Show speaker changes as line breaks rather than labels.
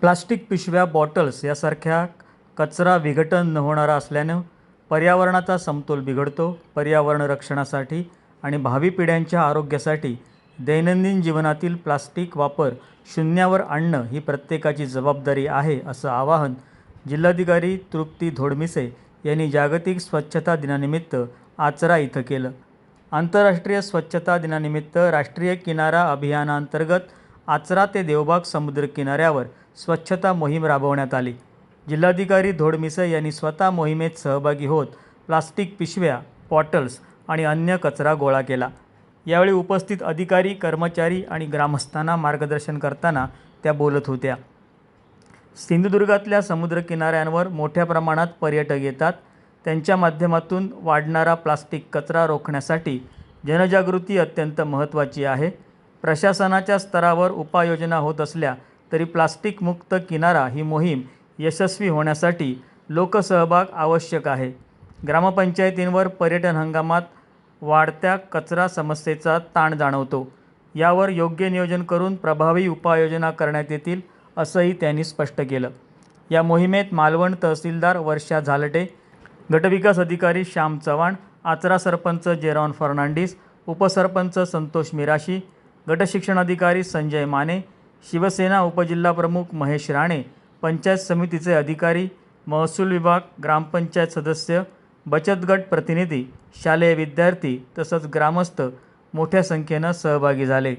Plastic पिशव्या bottles यासारख्या कचरा विघटन न होणारा असल्यानं पर्यावरणाचा समतोल बिघडतो. पर्यावरण रक्षणासाठी आणि भावी पिढ्यांच्या आरोग्यासाठी दैनंदिन जीवनातील प्लास्टिक वापर शून्यावर आणणं ही प्रत्येकाची जबाबदारी आहे असं आवाहन जिल्हाधिकारी तृप्ती धोडमिसे यांनी जागतिक स्वच्छता दिनानिमित्त आचरा इथं केलं. आंतरराष्ट्रीय स्वच्छता दिनानिमित्त राष्ट्रीय किनारा अभियानांतर्गत आचरा ते देवबाग समुद्र किनाऱ्यावर स्वच्छता मोहीम राबवण्यात आली. जिल्हाधिकारी धोडमिसे यांनी स्वतः मोहिमेत सहभागी होत प्लास्टिक पिशव्या बॉटल्स आणि अन्य कचरा गोळा केला. यावेळी उपस्थित अधिकारी कर्मचारी आणि ग्रामस्थांना मार्गदर्शन करताना त्या बोलत होत्या. सिंधुदुर्गातल्या समुद्रकिनाऱ्यांवर मोठ्या प्रमाणात पर्यटक येतात. त्यांच्या माध्यमातून वाढणारा प्लास्टिक कचरा रोखण्यासाठी जनजागृती अत्यंत महत्त्वाची आहे. प्रशासनाच्या स्तरावर उपाययोजना होत असल्या तरी प्लास्टिकमुक्त किनारा ही मोहीम यशस्वी होण्यासाठी लोकसहभाग आवश्यक आहे. ग्रामपंचायतींवर पर्यटन हंगामात वाढत्या कचरा समस्येचा ताण जाणवतो. यावर योग्य नियोजन करून प्रभावी उपाययोजना करण्यात येतील असंही त्यांनी स्पष्ट केलं. या मोहिमेत मालवण तहसीलदार वर्षा झालटे गटविकास अधिकारी श्याम चव्हाण आचरा सरपंच जेरॉन फर्नांडिस उपसरपंच संतोष मिराशी गटशिक्षणाधिकारी संजय माने शिवसेना उपजिल्हाप्रमुख महेश राणे पंचायत समितीचे अधिकारी महसूल विभाग ग्रामपंचायत सदस्य बचत गट प्रतिनिधी शालेय विद्यार्थी तसंच ग्रामस्थ मोठ्या संख्येनं सहभागी झाले.